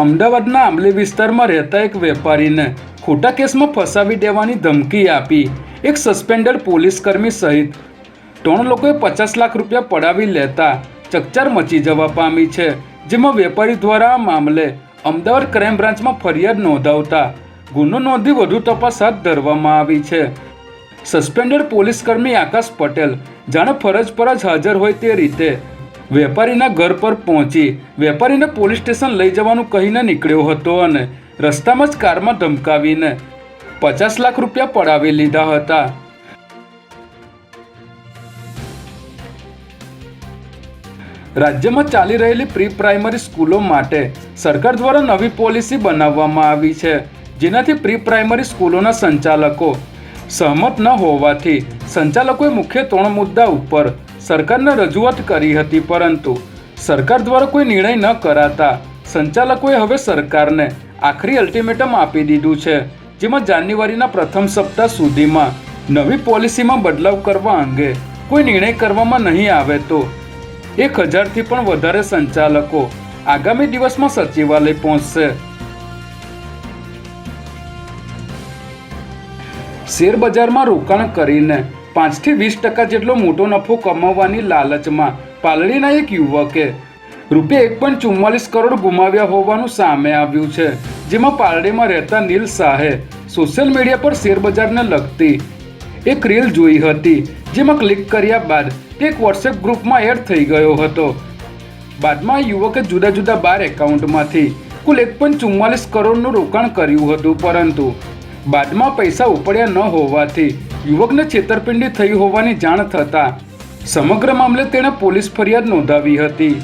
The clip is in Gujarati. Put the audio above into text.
અમદાવાદના આંબલી વિસ્તારમાં રહેતા એક વેપારીને ખોટા કેસમાં ફસાવી દેવાની ધમકી આપી. એક સસ્પેન્ડેડ પોલીસ કર્મી સહિત ત્રણ લોકોએ પચાસ લાખ રૂપિયા પડાવી લેતા ચકચાર મચી જવા પામી છે, જેમાં વેપારી દ્વારા આ મામલે અમદાવાદ ક્રાઇમ બ્રાન્ચમાં ફરિયાદ નોંધાવતા ગુનો નોંધી વધુ તપાસ હાથ ધરવામાં આવી છે. સસ્પેન્ડેડ પોલીસ કર્મી આકાશ પટેલ જાણે ફરજ પર જ હાજર હોય તે રીતે વેપારીના ઘર પર પહોંચી વેપારીને પોલીસ સ્ટેશન લઈ જવાનું કહીને નીકળ્યો હતો અને રસ્તામાં જ કારમાં ધમકાવીને પચાસ લાખ રૂપિયા પડાવી લીધા હતા. રાજ્યમાં ચાલી રહેલી પ્રી પ્રાઇમરી સ્કૂલો માટે સરકાર દ્વારા નવી પોલિસી બનાવવામાં આવી છે, જેનાથી પ્રી પ્રાઇમરી સ્કૂલોના સંચાલકો સહમત ન હોવાથી સંચાલકોએ મુખ્ય ત્રણ મુદ્દા ઉપર સરકારને રજૂઆત કરી હતી, પરંતુ સરકાર દ્વારા કોઈ નિર્ણય ન કરાતા સંચાલકોએ હવે સરકારને આખરી અલ્ટિમેટમ આપી દીધું છે, જેમાં જાન્યુઆરીના પ્રથમ સપ્તાહ સુધીમાં નવી પોલિસીમાં બદલાવ કરવા અંગે કોઈ નિર્ણય કરવામાં નહીં આવે તો એક હજારથી પણ વધારે સંચાલકો આગામી દિવસમાં સચિવાલય પહોંચશે. શેર બજારમાં રોકાણ કરીને પાંચથી વીસ ટકા જેટલો મોટો નફો કમાવવાની લાલચમાં પાલડીના એક યુવકે રૂપિયા એક પોઈન્ટ ચુમ્માલીસ કરોડ ગુમાવ્યા હોવાનું સામે આવ્યું છે, જેમાં પાલડીમાં રહેતા નીલ શાહે સોશિયલ મીડિયા પર શેરબજારને લગતી એક રીલ જોઈ હતી, જેમાં ક્લિક કર્યા બાદ એક વોટ્સએપ ગ્રુપમાં એડ થઈ ગયો હતો. બાદમાં યુવકે જુદા જુદા બાર એકાઉન્ટમાંથી કુલ એક પોઈન્ટ ચુમ્માલીસ કરોડનું રોકાણ કર્યું હતું, પરંતુ બાદમાં પૈસા ઉપડ્યા ન હોવાથી યુવકને છેતરપિંડી થઈ હોવાની જાણ થતાં સમગ્ર મામલે તેણે પોલીસ ફરિયાદ નોંધાવી હતી.